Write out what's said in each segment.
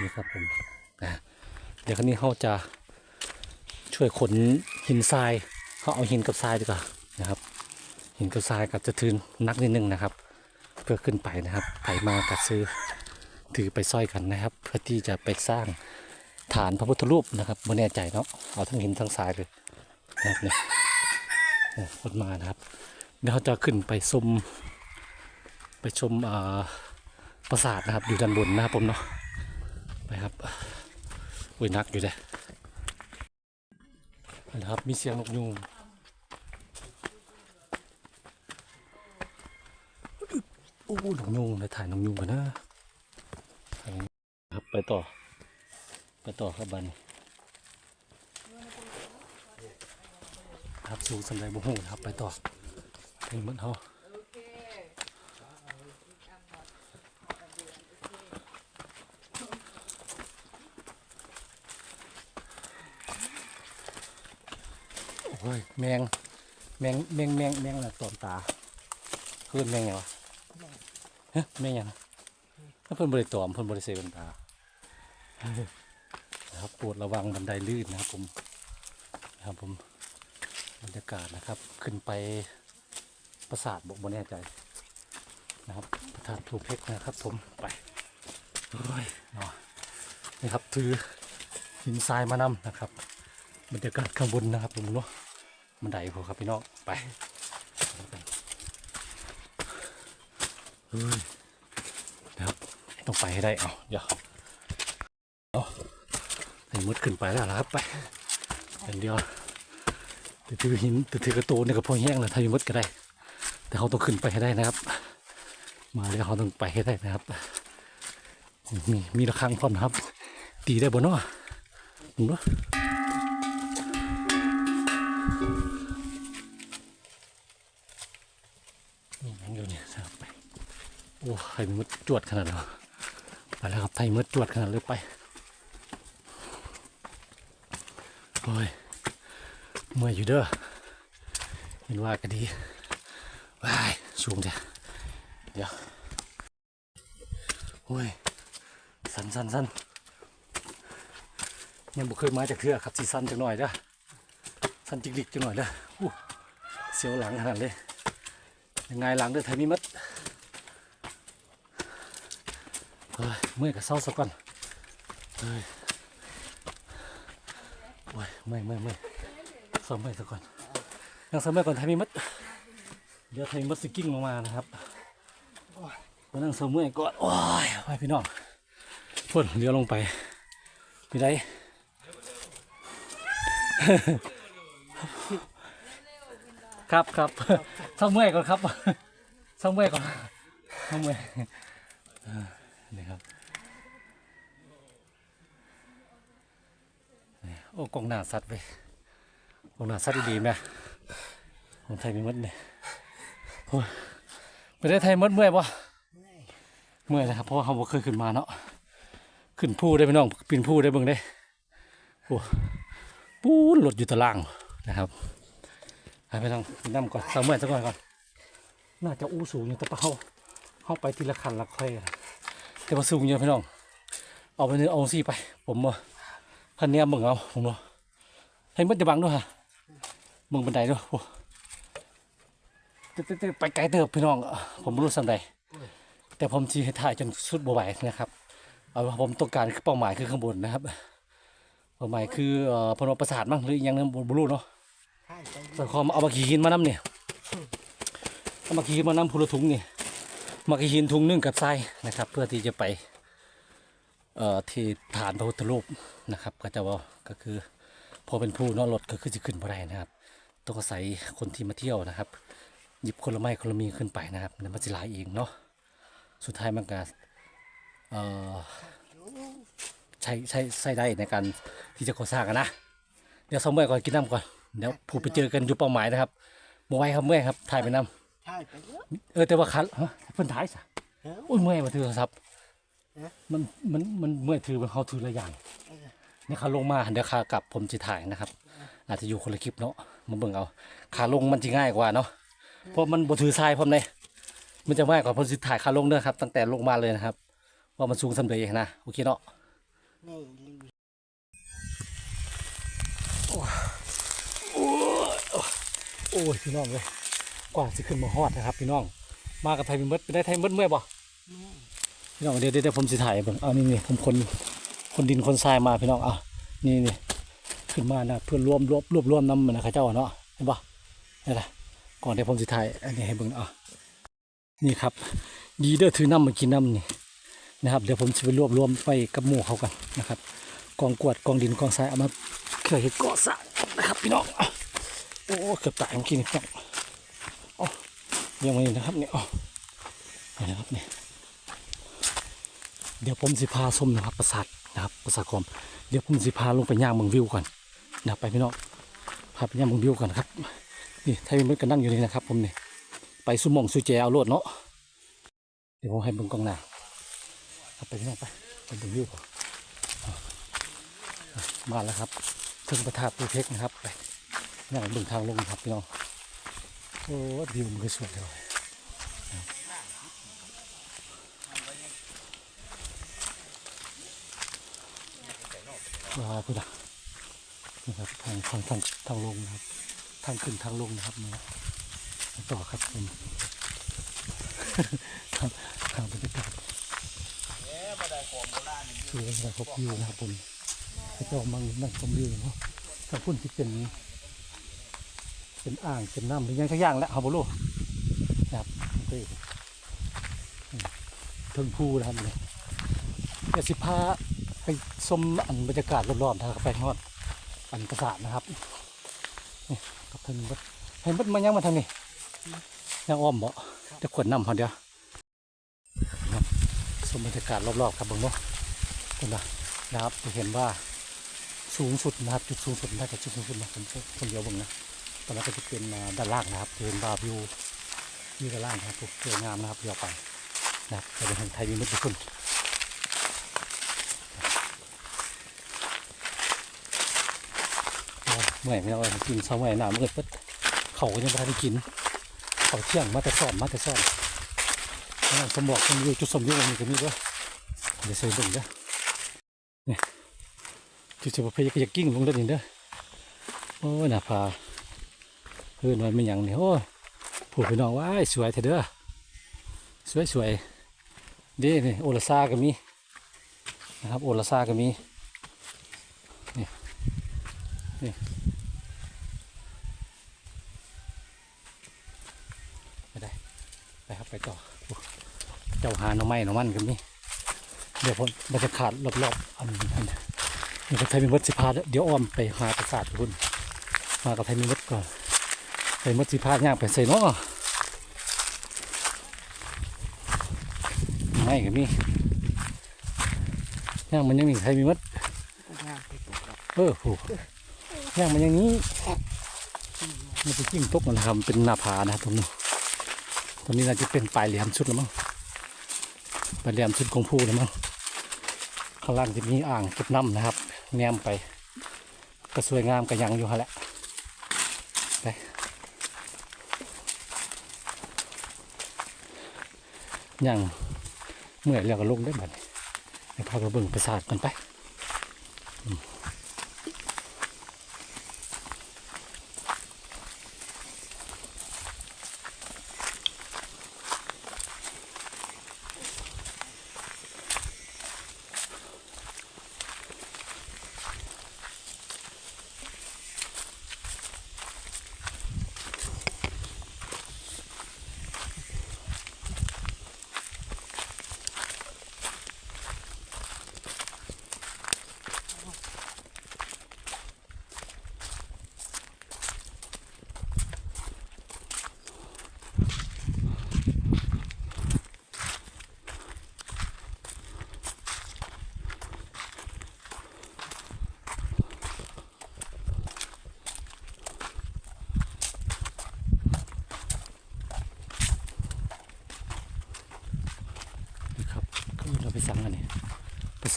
นี่ครับผมนะเดี๋ยวครั้นี้เขาจะช่วยขนหินทรายเขาเอาหินกับทรายดีกว่านะครับหินกับทรายกับจะถือนักนิดนึงนะครับ เพื่อขึ้นไปนะครับไปมากับซื้อถือไปสร้อยกันนะครับ เพื่อที่จะไปสร้างฐานพระพุทธรูปนะครับไม่แน่ใจเนาะเอาทั้งหินทั้งทรายเลยนะครับเนี่ยโอ้คนมานะครับเดี๋ยวเขาจะขึ้นไปชมไปชมปราสาทนะครับอยู่ด้านบนนะครับผมเนาะ ไปครับอุ้ยนักอยู่เลยนะครับมีเสียงนกยูงโอ้นกยูงเลยถ่ายนกยูงกันนะครับไปต่อ ไปต่อครับบันครับสูงสำหรับบุหูนะครับไปต่อไปเหมือนเขา โอ้ยแมงแมงแมงแมงแมงอะไรตอมตาเพื่อนแมงไงวะฮะแมงยังถ้าเพิ่นบริตอมเพิ่นบริเซบันตานะครับโปรดระวังบันไดลื่นนะครับผมนะครับผมบรรยากาศนะครับ ขึ้นไปปราสาทบอกบนแน่ใจนะครับพระธาตุภูเพชรนะครับ ผมไปโอ้ยเนาะนี่ครับถือหินทรายมานำนะครับบรรยากาศข้างบนนะครับผมเนาะ บันไดผมครับพี่น้องไปเฮ้ยนะครับต้องไปให้ได้เอาเดี๋ยวเอาให้มุดขึ้นไปแล้วล่ะครับไปอย่างเดียวแต่ถือหินแต่ถือกระโตนเนี่ยก็พอแห้งแล้วถ้ามีมุดก็ได้ แต่เขาต้องขึ้นไปให้ได้นะครับ มาแล้วเขาต้องไปให้ได้นะครับ มีมีระฆังพร้อมนะครับ ตีได้บนเนาะผมเนาะ อ้ให้มุดจวดขนาดนั้นเหรอไปแล้วครับไทยมุดจวดขนาดเลยไปโอ้ยเมื่อยอยู่เด้อเห็นว่าก็ดีว้ายสูงจ้ะเดี๋ยวโอ้ยสันสันสันยังบ่เคยมาจากเทือครับสีสันจังหน่อยเด้อสันจิกลิกจังหน่อยเด้อเสียวหลังขนาดเลยยังไงหลังเด้อไทยมีมัด เฮ้ยเมื่อยกับเศร้าสักก่อนเฮ้ยโอ้ยไม่ไม่ไม่ซ้อมไม่ซะก่อนยังซ้อมไม่ก่อนไทยมีมัดเดี๋ยวไทยมีมัดสกิ้งลงมานะครับมานั่งซ้อมเมื่อยก่อนโอ้ยไปพี่น้องพ่นเลี้ยวลงไปพี่ได้ครับครับซ้อมเมื่อยก่อนครับซ้อมเมื่อยก่อนซ้อมเมื่อย นี่ครับโอ้กองหน้าสัตว์ไปกองหน้าสัตว์ดีไหมของไทยมีมดเนี่ยโอ้ยไปได้ไทยมดเมื่อยปะเมื่อยนะครับเพราะว่าเขาบ่เคยขึ้นมาเนาะขึ้นผู้ได้พี่น้องปีนผู้ได้เบิ่งได้โอ้ปูนหลดอยู่ตารางนะครับให้ไปทางน้ำก่อนสามเมื่อยสักก่อนก่อนน่าจะอู้สูงอยู่แต่ปะเขาเขาไปทีละคันละค่อย แต่ว่าสูงเยอะพี่น้อง เอาไปเนื้อเอาซี่ไป ผมว่าพันเนี้ยมึงเอาผมเนาะให้มันจะบังด้วยฮะมึงบันไดด้วยโอ้แต่แต่แต่ไปไกลเติบพี่น้อง ผมไม่รู้สันใดแต่ผมจีให้ถ่ายจนสุดบ่ไหวนะครับเอาว่าผมต้องการคือเป้าหมายคือข้างบนนะครับเป้าหมายคือเอ่อพนมประสาทมั้งหรืออีกอยังนึงบรู้เนาะแต่ขอมาเอามาขี่หินมานํเนี่ยเอามาขี่หินมานํพูละถุงนี่ มาขี่หินถุงหนึ่งกับทรายนะครับ เพื่อที่จะไปเอ่อที่ฐานพระพุทธรูปนะครับ ก็จะว่าก็คือพอเป็นผู้นอกรถก็คือจะขึ้นบ่ได้นะครับ ต้องอาศัยคนที่มาเที่ยวนะครับ หยิบคนละไม้คนละมีขึ้นไปนะครับนั่นมันจะหลายเองเนาะสุดท้ายมันก็เอ่อใช้ใช้ใช้ได้ในการที่จะก่อสร้างอะนะเดี๋ยวสองเมื่อยก่อนกินน้ำก่อนเดี๋ยวผู้ไปเจอกันอยู่เป้าหมายนะครับมื่อไวครับเมื่อยครับถ่ายไปน้ำ ใช่ไปเยอะำเออแต่ว่าคันฮะเพิ่นถ่ายซะเออโอ้ยเมื่อยมาถือโทรศัพท์เอ๊ะมันมันมันเมื่อยถือมันเขาถือหลายอย่างนี่ขาลงมาเดี๋ยวขากลับผมจะถ่ายนะครับ อาจจะอยู่คนละคลิปเนาะมาเบิ่งเอาขาลงมันจะง่ายกว่าเนาะเพราะมันบถือทรายพร้อมเลยมันจะง่ายกว่าผมจะถ่ายขาลงเด้อครับ ตั้งแต่ลงมาเลยนะครับ ว่ามันสูงสำเร็จนะโอเคเนาะนี่รีวิวโอ้ยพี่น้องเลย กว่าสิขึ้นมาฮอดนะครับ พี่น้อง มากับไทยมีเมดไปได้ไทยเมดเมื่อยบ่พี่น้องเดี๋ยวเดี๋ยวผมสิถ่ายเบิ่งเอานี่นี่ผมคนคนดินคนทรายมาพี่น้องอะนี่นี่ขึ้นมานะเพื่อรวมรวบรวบรวมน้ำมันนะข้าเจ้าเนาะเห็นบ่นี่แหละก่อนเดี๋ยวผมสิถ่ายอันนี้ให้เบิ่งอะนี่ครับ ดีเด้อถือน้ำมากินน้ำนี่นะครับ เดี๋ยวผมจะไปรวบรวมไปกับหมู่เขากันนะครับกองกวดกองดินกองทรายเอามาเคยเห็ดก่อสร้างนะครับพี่น้องโอ้เกือบตายเมื่อกี้นี่พี่น้อง อ๋อยังไม่นะครับเนี่ยอ๋อนี่นะครับเนี่ยเดี๋ยวผมสิพาชมนะครับปราสาทนะครับปราสาทคอมเดี๋ยวผมสิพาลงไปย่างเมืองวิวก่อนนะไปพี่น้องพาไปย่างเมืองวิวก่อนครับนี่ไทยมันก็นั่งอยู่นี่นะครับ ผมเนี่ยไปสุหมองสุแจเอาโลดเนาะเดี๋ยวผมให้เบิ่งกล้องหน้าครับไปพี่น้องไปไปเบิ่งวิวก่อนมาแล้วครับ ถึงประทาปูเพกนะครับไปย่างเบิ่งทางลงครับพี่น้อง โอ้วิวมันก็สวยเลยว้าวพี่ดานะครับทางทางทางทางลงนะครับ ทางขึ้นทางลงนะครับมาต่อครับผมทางทางบรรยากาศสวยนะครับพบวิวนะครับผมให้เจ้ามังนั่งชมวิวเนาะทางคุณที่เป็น เป็นอ่างเป็นน้ำเป็นยังสักอย่างแหล้วครับบุรุนะครับนี่เทิงภูนะครับเนี่ยเดี๋ยวสิพาไปชมอันบรรยากาศรอบๆทางไปทอดอันประสาทนะครับนี่กับเพิ่นเบิดเห็นเบิดมันยังมาทางนี้ยังอ้อมบ่จะขวดน้ำพอเดียวครับชมบรรยากาศรอบๆครับเบิ่งเนาะคุณนะนะครับจะเห็นว่าสูงสุดนะครับจุดสูงสุดน่าจะจุดสูงสุดนะผมคนเดียวเบิ่งนะ ตอนนั้ก็จะเป็นด้านล่างนะครับเห็นบาร์วิววิวด้านล่างนะครับสวยงามนะครับเดียวไปนะครับจะเป็นทางไทยมีมุดทุกคนเมื่อยไม่เอากินเช้าเมื่อยหนาเมื่อยปึ๊ดเขาก็ยังไม่ได้กินเขาเที่ยงมาแต่ซ่อมมาแต่ซ่อมสมบอกมันอยู่จุดสมยูมันก็มีด้วยเดี๋ยวเสียเบิ่งเด้อนี่จุดจะพยายามกิ้งลงด้อนี่เด้อโอ้ยน่าพา เพื่อนมันไม่ยังนี่โอ้ผู้พี่น้องว้ายสวยเถอะเด้อสวยสวยดีนี่โอลาซาก็มีนะครับโอลาซาก็มีนี่นี่ไปได้ไปครับไปต่อเจ้าหาหน่อไม้หน่อมันกันนี่เดี๋ยวผมมันจะขาดรอบๆอันอันนี่ก็ไทยมีวัดสิพาเดี๋ยวอ้อมไปหาประสาทคุณมากับไทยมีวัดก่อน ไปมัดสิพาย่างไปใส่เนาะไม่กันนี่ย่างมันยังมีไทยมีวัดงามไปตกดอกเออโหย่างมันอย่างนี้มันจะจิ้งตกมันนะครับเป็นหน้าผานะครับตรงนี้ตรงนี้น่าจะเป็นปลายแหลมสุดแล้วมั้งปลายแหลมสุดของผู้แล้วมั้งข้างล่างจะมีอ่างเก็บน้ำนะครับแนมไป ก็สวยงามก็ยังอยู่ฮะแหละไป ยังเมื่อยแล้วก็ลงได้บัดนี้เดี๋ยวพาไปเบิ่งประสาทกันไป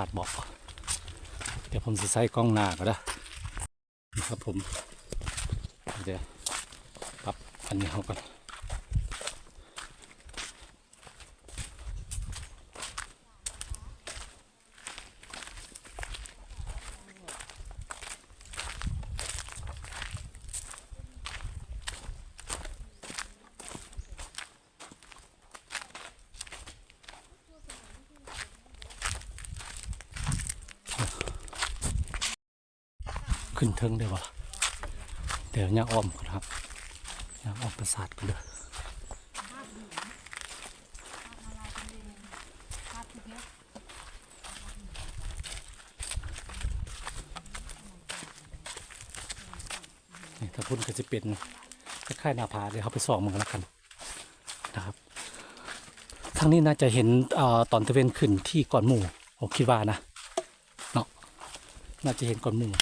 าทบอก เดี๋ยวผมจะใส่กล้องหน้าก็ได้นะครับผม เดี๋ยวปรับอันนี้เข้ากัน ขึ้นเทิงได้บ่เดี๋ยวย่าอ้อมก่อนครับย่าอ้อมปราสาทกันเลยนี่ถ้าพุ่นก็จะเป็นคล้ายๆหน้าผาเดี๋ยวเขาไปส่องมันกันแล้วกันนะครับทางนี้น่าจะเห็นอตอนตะเวนขึ้นที่ก่อนหมู่ผมคิดว่านะเนาะน่าจะเห็นก่อนหมู่